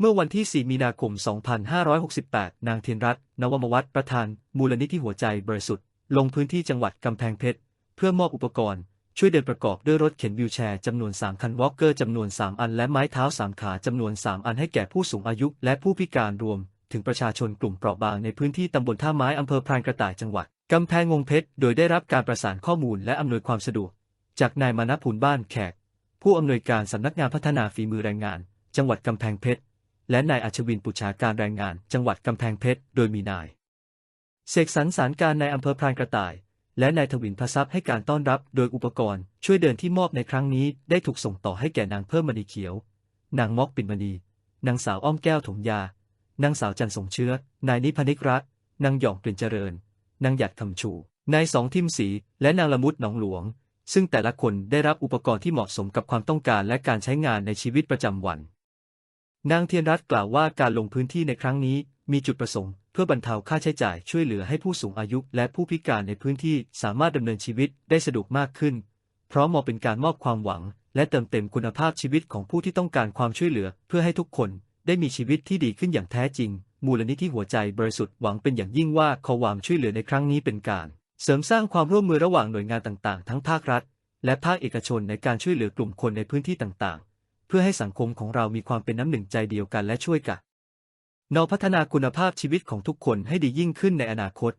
เมื่อวันที่ 4 มีนาคม 2568 นางเทียนรัตน์นวมวัฒน์ประธาน มูลนิธิหัวใจบริสุทธิ์ ลงพื้นที่จังหวัดกำแพงเพชร เพื่อมอบอุปกรณ์ ช่วยเดินประกอบด้วยรถเข็นวิวแชร์จำนวน 3 คันวอล์กเกอร์จำนวน 3 อัน และไม้เท้า 3 ขาจำนวน 3 อันให้แก่ผู้สูงอายุ และผู้พิการรวม ถึงประชาชนกลุ่มเปราะบางในพื้นที่ตำบลท่าไม้อำเภอพรานกระต่ายจังหวัดกำแพงงงเพชร โดยได้รับการประสานข้อมูลและอำนวยความสะดวก จากนายมานะพูนบ้านแขก ผู้อำนวยการสำนักงานพัฒนาฝีมือแรงงาน จังหวัดกำแพงเพชร และนายอัชวินปุชาการแรงงานจังหวัดกำแพงเพชร โดยมีนาย เสกสรรสารการในอำเภอพรานกระต่าย และนายทวินพทรัพย์ให้การต้อนรับโดยอุปกรณ์ ช่วยเดินที่มอบในครั้งนี้ได้ถูกส่งต่อให้แก่นางเพิ่มมณีเขียว นางมอกปิ่นมณี นางสาวอ้อมแก้วถมยา นางสาวจันทร์สงเชื้อ นายนิพนิกรัตน์นางหยองกลิ่นเจริญ นางหยัดคำชู นายสองทิมศรีและนางละมุดหนองหลวง ซึ่งแต่ละคนได้รับอุปกรณ์ที่เหมาะสมกับความต้องการและการใช้งานในชีวิตประจำวัน นางเทียนรัตน์กล่าวว่าการลงพื้นที่ในครั้งนี้ มีจุดประสงค์ เพื่อบรรเทาค่าใช้จ่ายช่วยเหลือให้ผู้สูงอายุ และผู้พิการในพื้นที่สามารถดำเนินชีวิตได้สะดวกมากขึ้น พราะมองเป็นการมอบความหวัง และเติมเต็มคุณภาพชีวิตของผู้ที่ต้องการความช่วยเหลือ เพื่อให้ทุกคนได้มีชีวิตที่ดีขึ้นอย่างแท้จริง มูลนิธิหัวใจบริสุทธิ์หวังเป็นอย่างยิ่งว่าความช่วยเหลือในครั้งนี้เป็นการ เสริมสร้างความร่วมมือระหว่างหน่วยงานต่างๆ ทั้งภาครัฐ และภาคเอกชนในการช่วยเหลือกลุ่มคนในพื้นที่ต่างๆ เพื่อให้สังคมของเรามีความเป็นน้ำหนึ่งใจเดียวกันและช่วยกันนอพัฒนาคุณภาพชีวิตของทุกคนให้ดียิ่งขึ้นในอนาคต